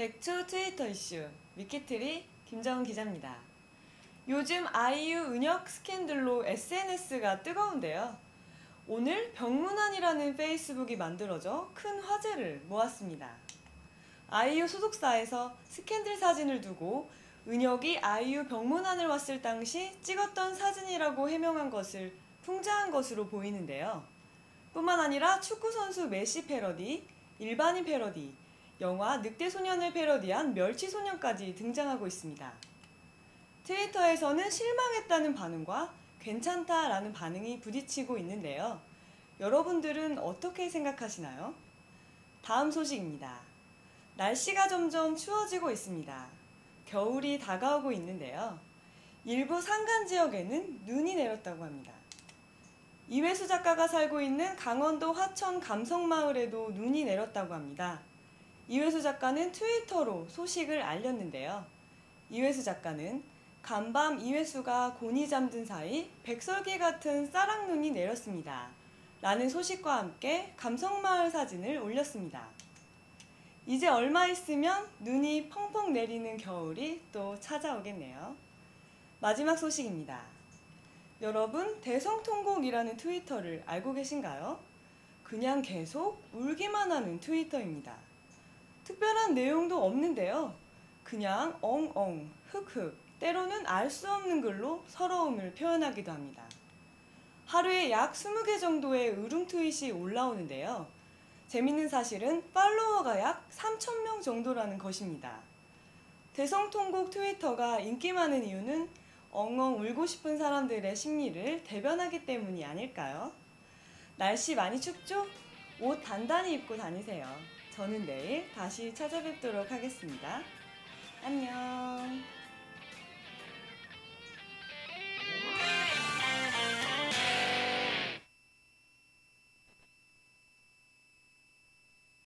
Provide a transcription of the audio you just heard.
백초 트위터 이슈 위키트리 김정은 기자입니다. 요즘 아이유 은혁 스캔들로 SNS가 뜨거운데요. 오늘 병문안이라는 페이스북이 만들어져 큰 화제를 모았습니다. 아이유 소속사에서 스캔들 사진을 두고 은혁이 아이유 병문안을 왔을 당시 찍었던 사진이라고 해명한 것을 풍자한 것으로 보이는데요. 뿐만 아니라 축구선수 메시 패러디, 일반인 패러디, 영화 늑대소년을 패러디한 멸치소년까지 등장하고 있습니다. 트위터에서는 실망했다는 반응과 괜찮다라는 반응이 부딪히고 있는데요. 여러분들은 어떻게 생각하시나요? 다음 소식입니다. 날씨가 점점 추워지고 있습니다. 겨울이 다가오고 있는데요. 일부 산간 지역에는 눈이 내렸다고 합니다. 이회수 작가가 살고 있는 강원도 화천 감성마을에도 눈이 내렸다고 합니다. 이회수 작가는 트위터로 소식을 알렸는데요. 이회수 작가는 간밤 이회수가 곤히 잠든 사이 백설기 같은 쌀락눈이 내렸습니다. 라는 소식과 함께 감성마을 사진을 올렸습니다. 이제 얼마 있으면 눈이 펑펑 내리는 겨울이 또 찾아오겠네요. 마지막 소식입니다. 여러분, 대성통곡이라는 트위터를 알고 계신가요? 그냥 계속 울기만 하는 트위터입니다. 특별한 내용도 없는데요. 그냥 엉엉, 흑흑, 때로는 알 수 없는 글로 서러움을 표현하기도 합니다. 하루에 약 20개 정도의 으름 트윗이 올라오는데요. 재밌는 사실은 팔로워가 약 3,000명 정도라는 것입니다. 대성통곡 트위터가 인기 많은 이유는 엉엉 울고 싶은 사람들의 심리를 대변하기 때문이 아닐까요? 날씨 많이 춥죠? 옷 단단히 입고 다니세요. 저는 내일 다시 찾아뵙도록 하겠습니다. 안녕.